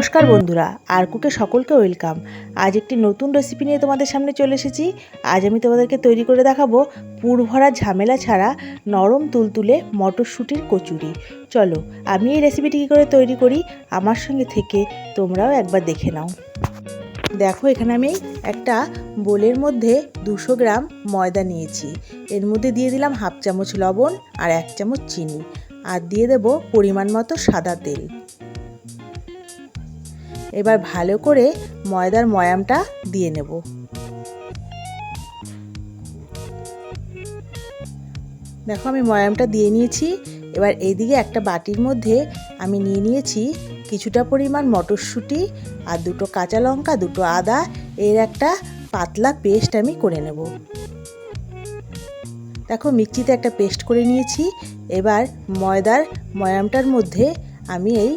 নমস্কার বন্ধুরা আর কুকে সকলকে ওয়েলকাম। আজ একটি নতুন রেসিপি নিয়ে তোমাদের সামনে চলে এসেছি। আজ আমি তোমাদেরকে তৈরি করে দেখাবো পুর ভরা ঝামেলা ছাড়া নরম তুলতুলে মটরশুঁটির কচুরি। চলো, আমি এই রেসিপিটি কী করে তৈরি করি? আমার সঙ্গে থেকে তোমরাও একবার দেখে নাও। দেখো, এখানে আমি একটা বোলের মধ্যে দুশো গ্রাম ময়দা নিয়েছি। এর মধ্যে দিয়ে দিলাম হাফ চামচ লবণ আর এক চামচ চিনি। আর দিয়ে দেব পরিমাণ মতো সাদা তেল। এবার ভালো করে ময়দার ময়ামটা দিয়ে নেব। দেখো আমি ময়ামটা দিয়ে নিয়েছি, এবার এইদিকে একটা বাটির মধ্যে আমি নিয়ে নিয়েছি কিছুটা পরিমাণ মটরশুঁটি আর দুটো কাঁচা লঙ্কা, দুটো আদা, এর একটা পাতলা পেস্ট আমি করে নেব। দেখো মিক্সিতে একটা পেস্ট করে নিয়েছি, এবার ময়দার ময়ামটার মধ্যে আমি এই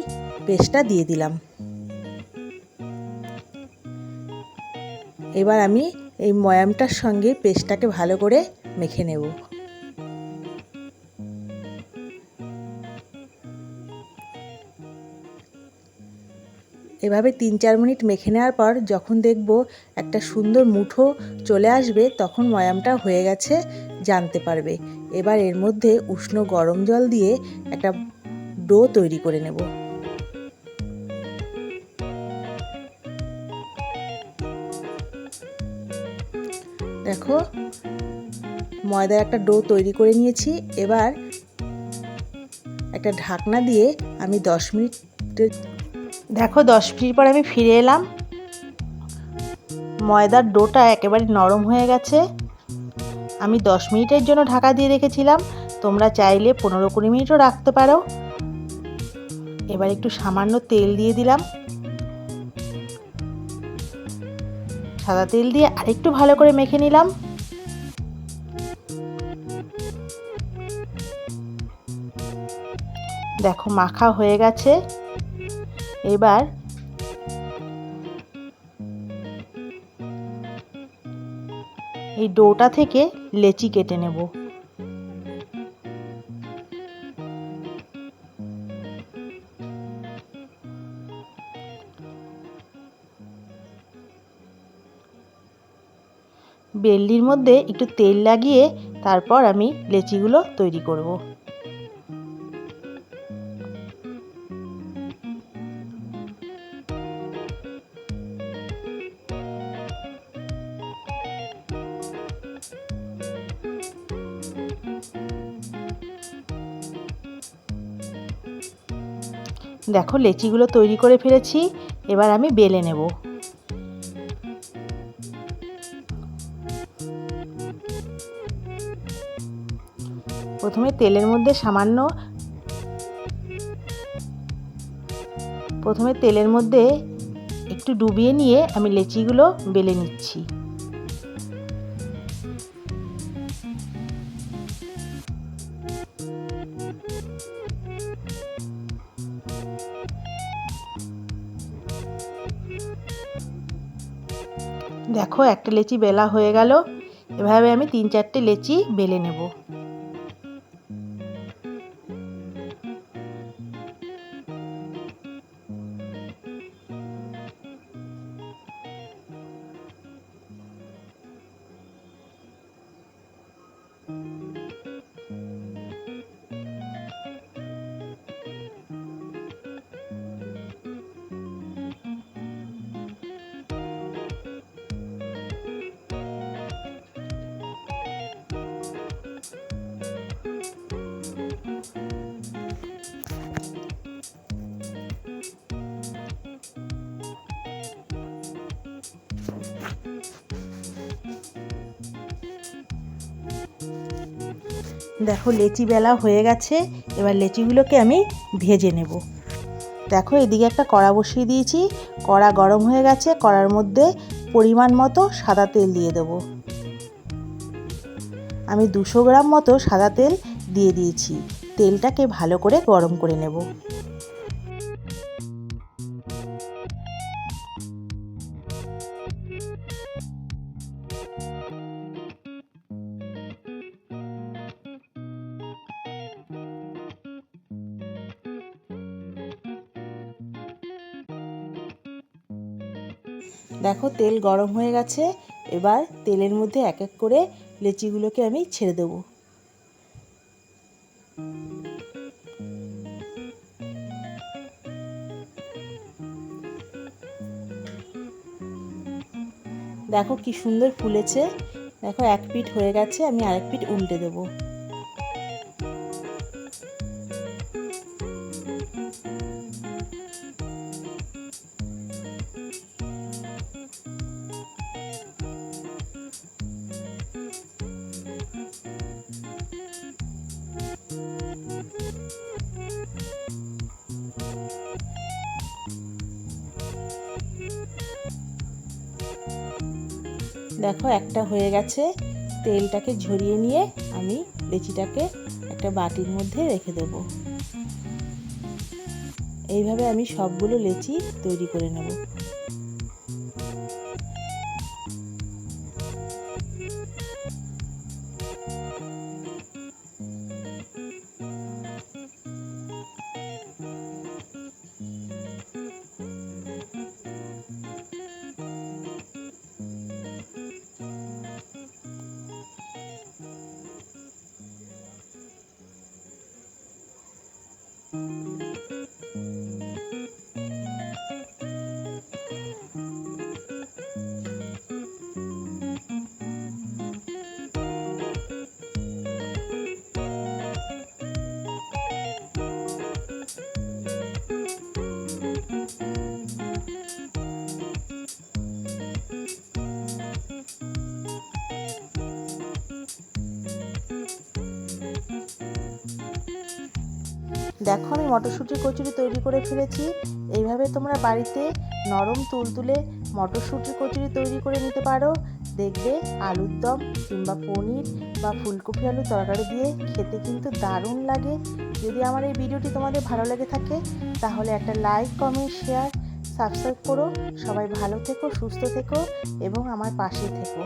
পেস্টটা দিয়ে দিলাম। এবার আমি এই ময়ামটার সঙ্গে পেস্টটাকে ভালো করে মেখে নেব। এভাবে তিন চার মিনিট মেখে নেওয়ার পর যখন দেখব একটা সুন্দর মুঠো চলে আসবে, তখন ময়ামটা হয়ে গেছে, জানতে পারবে। এবার এর মধ্যে উষ্ণ গরম জল দিয়ে একটা ডো তৈরি করে নেব। দেখো ময়দার একটা ডো তৈরি করে নিয়েছি। এবার একটা ঢাকনা দিয়ে আমি দশ মিনিট দেখো, দশ মিনিট পর আমি ফিরে এলাম। ময়দার ডোটা একেবারে নরম হয়ে গেছে। আমি দশ মিনিটের জন্য ঢাকা দিয়ে রেখেছিলাম। তোমরা চাইলে পনেরো কুড়ি মিনিটও রাখতে পারো। এবার একটু সামান্য তেল দিয়ে দিলাম। সাদা তেল দিয়ে আরেকটু ভালো করে মেখে নিলাম। দেখো, মাখা হয়ে গেছে। এবার এই ডোটা থেকে লেচি কেটে নেব। বেললির মধ্যে একটু তেল লাগিয়ে তারপর আমি লেচিগুলো তৈরি করব। দেখো, লেচিগুলো তৈরি করে ফেলেছি। এবার আমি বেলে নেব। প্রথমে তেলের মধ্যে সামান্য প্রথমে তেলের মধ্যে একটু ডুবিয়ে নিয়ে আমি লেচিগুলো বেলে নিচ্ছি। দেখো একটা লেচি বেলা হয়ে গেল। এভাবে আমি তিন চারটে লেচি বেলে নেব। দেখো লেচি বেলা হয়ে গেছে, এবার লেচিগুলোকে আমি ভেজে নেব। দেখো এদিকে একটা কড়া বসিয়ে দিয়েছি, কড়া গরম হয়ে গেছে, কড়ার মধ্যে পরিমাণ মতো সাদা তেল দিয়ে দেব। আমি দুশো গ্রাম মতো সাদা তেল দিয়ে দিয়েছি, তেলটাকে ভালো করে গরম করে নেব। দেখো তেল গরম হয়ে গেছে, এবার তেলের মধ্যে এক এক করে লেচিগুলোকে আমি ছেড়ে দেবো। দেখো কি সুন্দর ফুলেছে। দেখো এক পিঠ হয়ে গেছে, আমি আরেক পিঠ উল্টে দেবো। দেখো, একটা হয়ে গেছে। তেলটাকে ঝরিয়ে নিয়ে আমি লেচিটাকে একটা বাটির মধ্যে রেখে দেব। এইভাবে আমি সবগুলো লেচি তৈরি করে নেব। うん。দেখো আমি মটরশুঁটির কচুরি তৈরি করে ফেলেছি। এইভাবে তোমরা বাড়িতে নরম তুলতুলে মটরশুঁটির কচুরি তৈরি করে নিতে পারো। দেখবে আলুর দম কিংবা পনির বা ফুলকপি আলুর তরকারি দিয়ে খেতে কিন্তু দারুণ লাগে। যদি আমার এই ভিডিওটি তোমাদের ভালো লেগে থাকে, তাহলে একটা লাইক, কমেন্ট, শেয়ার, সাবস্ক্রাইব করো। সবাই ভালো থেকো, সুস্থ থেকো এবং আমার পাশে থেকো।